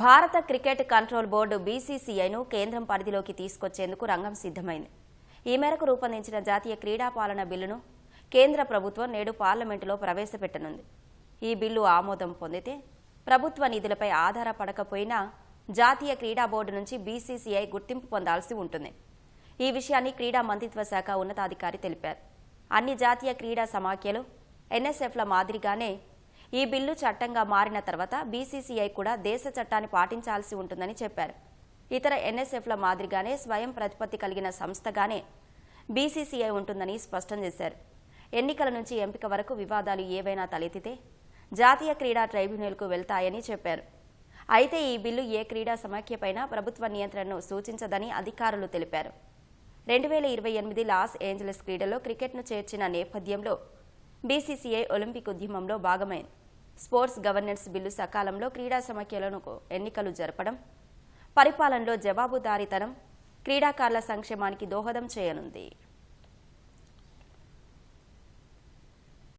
భారత cricket control board బీసీసీఐను కేంద్రం పరిధిలోకి తీసుకొచ్చేందుకు రంగం సిద్ధమైంది. ఈ మేరకు రూపొందించిన జాతీయ క్రీడా పాలన బిల్లును కేంద్ర ప్రభుత్వం నేడు పార్లమెంటులో ప్రవేశపెట్టనుంది. ఈ బిల్లు ఆమోదం పొందితే ప్రభుత్వ నిధులపై ఆధారపడకపోయినా జాతీయ క్రీడా బోర్డు నుంచి బీసీసీఐ గుర్తింపు పొందాల్సి ఉంటుంది. ఈ విషయాన్ని క్రీడా మంత్రిత్వ శాఖ ఉన్నతాధికారి తెలిపారు. అన్ని జాతీయ క్రీడా సమాఖ్యలు ఎన్ఎస్ఎఫ్ల మాదిరిగానే ఈ బిల్లు చట్టంగా మారిన తర్వాత బీసీసీఐ కూడా దేశ చట్టాన్ని పాటించాల్సి ఉంటుందని చెప్పారు. ఇతర ఎన్ఎస్ఎఫ్ల మాదిరిగానే స్వయం ప్రతిపత్తి కలిగిన సంస్థగానే బీసీసీఐ ఉంటుందని స్పష్టం చేశారు. ఎన్నికల నుంచి ఎంపిక వరకు వివాదాలు ఏవైనా తలెత్తితే జాతీయ క్రీడా ట్రైబ్యునల్కు వెళ్తాయని చెప్పారు. అయితే ఈ బిల్లు ఏ క్రీడా సమాఖ్యపైనా ప్రభుత్వ నియంత్రణను సూచించదని అధికారులు తెలిపారు. రెండు వేల ఇరవై ఎనిమిది లాస్ ఏంజలస్ క్రీడలో క్రికెట్ను చేర్చిన నేపథ్యంలో బీసీసీఐ ఒలింపిక్ ఉద్యమంలో భాగమైంది. స్పోర్ట్స్ గవర్నెన్స్ బిల్లు సకాలంలో క్రీడా సమాఖ్యలను ఎన్నికలు జరపడం పరిపాలనలో జవాబుదారీతనం క్రీడాకారుల సంక్షేమానికి దోహదం చేయనుంది.